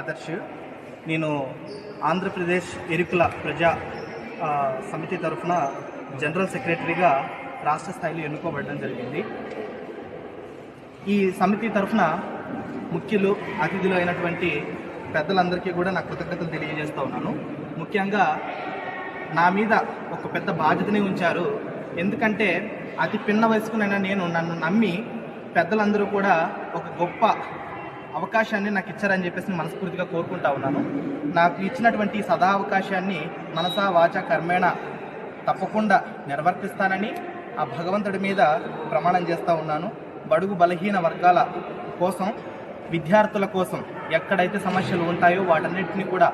ఆదర్శ్ నేను ఆంధ్రప్రదేశ్ ఎరుకుల ప్రజా సమితి తరఫున జనరల్ సెక్రటరీగా రాష్ట్ర స్థాయిలో ఎన్నుకోబడడం జరిగింది. ఈ సమితి తరఫున ముఖ్యులు అతిథులు అయినటువంటి పెద్దలందరికీ కూడా నా కృతజ్ఞతలు తెలియజేస్తూ ఉన్నాను. ముఖ్యంగా నా మీద ఒక పెద్ద బాధ్యతని ఉంచారు. ఎందుకంటే అతి పిన్న వయసుకునైనా నేను నన్ను నమ్మి పెద్దలందరూ కూడా ఒక గొప్ప అవకాశాన్ని నాకు ఇచ్చారని చెప్పేసి మనస్ఫూర్తిగా కోరుకుంటా ఉన్నాను. నాకు ఇచ్చినటువంటి సదా అవకాశాన్ని మనసా వాచ కర్మేణ తప్పకుండా నిర్వర్తిస్తానని ఆ భగవంతుడి మీద ప్రమాణం చేస్తూ ఉన్నాను. బడుగు బలహీన వర్గాల కోసం విద్యార్థుల కోసం ఎక్కడైతే సమస్యలు ఉంటాయో వాటన్నిటిని కూడా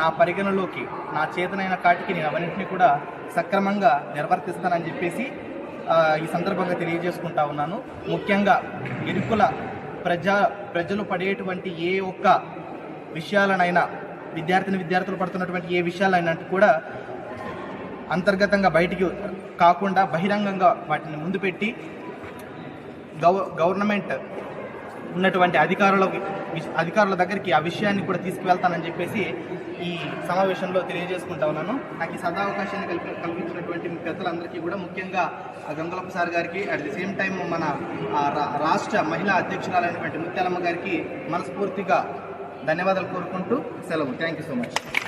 నా పరిగణలోకి నా చేతనైన కాటికి నేను అవన్నింటినీ కూడా సక్రమంగా నిర్వర్తిస్తానని చెప్పేసి ఈ సందర్భంగా తెలియజేసుకుంటా ఉన్నాను. ముఖ్యంగా ఇరుకుల ప్రజా ప్రజలు పడేటువంటి ఏ ఒక్క విషయాలనైనా విద్యార్థిని విద్యార్థులు పడుతున్నటువంటి ఏ విషయాలైనా కూడా అంతర్గతంగా బయటికి కాకుండా బహిరంగంగా వాటిని ముందు పెట్టి గవ గవర్నమెంట్ ఉన్నటువంటి అధికారుల విష- అధికారుల దగ్గరికి ఆ విషయాన్ని కూడా తీసుకువెళ్తానని చెప్పేసి ఈ సమావేశంలో తెలియజేసుకుంటా ఉన్నాను. నాకు ఈ సదావకాశాన్ని కల్పి కల్పించినటువంటి పెద్దలందరికీ కూడా ముఖ్యంగా గంగలప్ప గంగులప్ప సార్ గారికి అట్ ది సేమ్ టైం మన రా- రాష్ట్ర మహిళా అధ్యక్షురాలైనటువంటి ముత్యాలమ్మ గారికి మనస్ఫూర్తిగా ధన్యవాదాలు కోరుకుంటూ సెలవు. Thank you so much